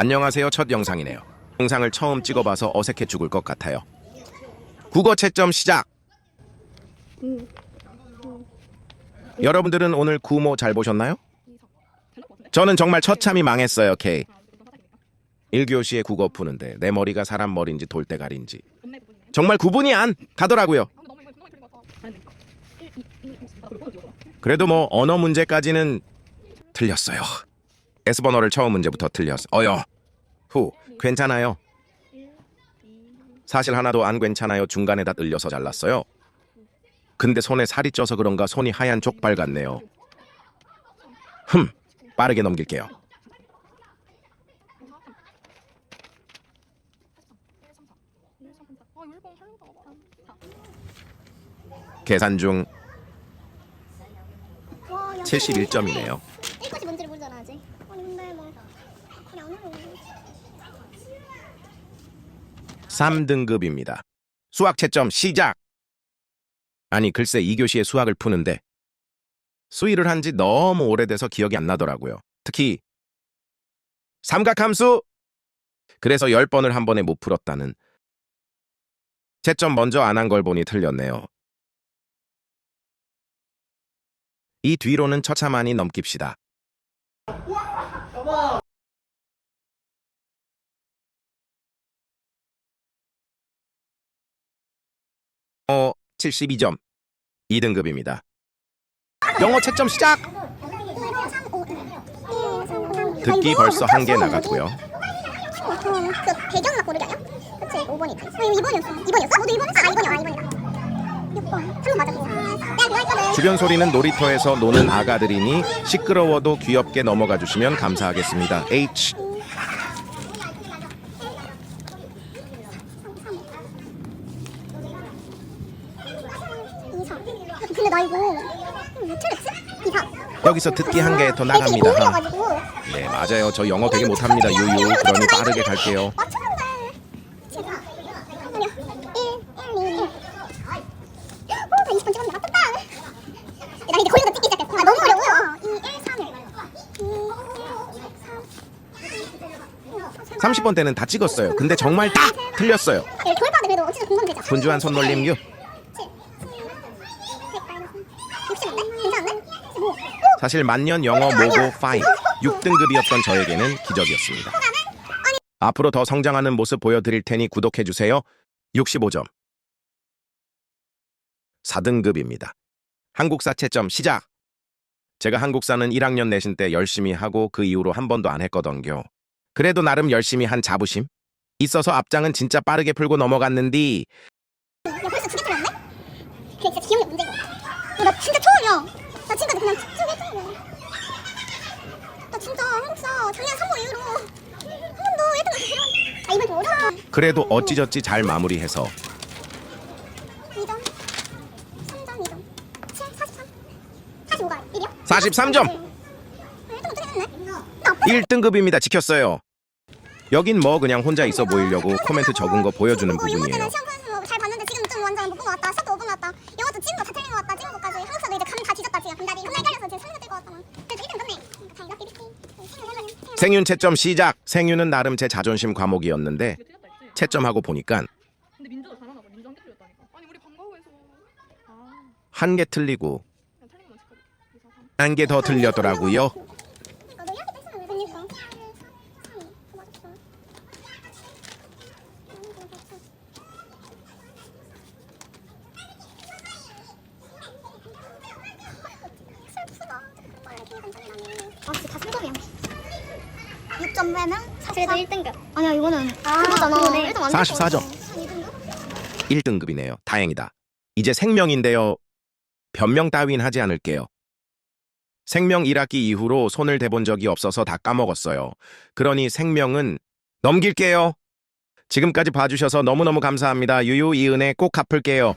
안녕하세요. 첫 영상이네요. 영상을 처음 찍어봐서 어색해 죽을 것 같아요. 국어 채점 시작! 여러분들은 오늘 구모 잘 보셨나요? 저는 정말 처참히 망했어요, K. 1교시에 국어 푸는데 내 머리가 사람 머리인지 돌대가리인지 정말 구분이 안 가더라고요. 그래도 뭐 언어 문제까지는 틀렸어요. S번호를 처음 문제부터 틀렸어. 어여. 후. 괜찮아요. 사실 하나도 안 괜찮아요. 중간에다 을려서 잘랐어요. 근데 손에 살이 쪄서 그런가 손이 하얀 족발 같네요. 흠. 빠르게 넘길게요. 계산 중 71점이네요. 이까지 뭔지를 모르잖아 아직. 아니 근데 뭐 그냥 안 하려고. 3등급입니다. 수학 채점 시작! 아니 글쎄 2교시에 수학을 푸는데 수의를 한 지 너무 오래돼서 기억이 안 나더라고요. 특히 삼각함수! 그래서 10번을 한 번에 못 풀었다는 채점 먼저 안 한 걸 보니 틀렸네요. 이 뒤로는 처참하니 넘깁시다. 72점. 2등급입니다. 영어 채점 시작! 듣기 벌써 한 개 나갔고요. 그 배경만 고르게 하냐? 그치 5번이다. 어, 2번이었어. 2번이었어? 너도 2번이었어? 아 2번이야. 아 2번이다. 6번. 3번 맞아. 내가 그거 했거든. 주변 소리는 놀이터에서 노는 아가들이니 시끄러워도 귀엽게 넘어가 주시면 감사하겠습니다. H. 이사. 근데 나 이거. 여기서 듣기 한 개 더 나갑니다. 네, 맞아요. 저 영어 되게 못합니다. 유유. 그러니 빠르게 갈게요. 맞췄는데. 제가 아니야. 1, 1, 2, 1. 어, 나 20번 찍었는데 맞췄다. 나 이제 걸려서 찍기 시작했어. 아, 너무 어려워. 2, 1, 3. 2, 3. 30번 때는 다 찍었어요. 근데 정말 다 틀렸어요. 돌파도 그래도 어쨌든 공감되죠. 분주한 손놀림 유. 60인데? 괜찮은데? 뭐? 사실 만년 영어 모고 5 6등급이었던 저에게는 기적이었습니다. 앞으로 더 성장하는 모습 보여드릴 테니 구독해주세요. 65점. 4등급입니다. 한국사 채점 시작! 제가 한국사는 1학년 내신 때 열심히 하고 그 이후로 한 번도 안 했거든요. 그래도 나름 열심히 한 자부심? 있어서 앞장은 진짜 빠르게 풀고 넘어갔는디 야 벌써 두개 틀렸네? 그게 진짜 기억력 문제인 야, 나 진짜 처음이야 나 진짜 그냥 두개 틀려 나 진짜 한국사 작년 3월 이후로 한 번도 1등 들어봤 아 이번 좀 어려워 그래도 어찌저찌 잘 마무리해서 2점 3점 2점 7 43 45가 1이야? 43점! 1등 어떻게 했네? 나 1등급입니다. 지켰어요. 여긴 뭐 그냥 혼자 있어 보이려고 코멘트 적은 거 보여주는 어, 영어 부분이에요. 생윤 채점 시작. 생윤은 나름 제 자존심 과목이었는데? 채점하고 보니까 근데 민주가 잘하나 봐. 민주 한개 틀렸다니까. 아니 우리 방과후에서 아 한 개 틀리고 그냥 틀린 것만 칠거든. 2, 4, 3. 한개 더 틀렸더라고요. 너 이렇게 뺐으면 왜3 맞았어 슬프다 아 진짜 다 3점이야 6점 빼면 44 그래도 1등급 아니야 이거는 아 그거잖아 1등 안 44점. 1등급이네요. 다행이다. 이제 생명인데요. 변명 따윈 하지 않을게요. 생명 1학기 이후로 손을 대본 적이 없어서 다 까먹었어요. 그러니 생명은 넘길게요. 지금까지 봐주셔서 너무너무 감사합니다. 유유 이 은혜 꼭 갚을게요.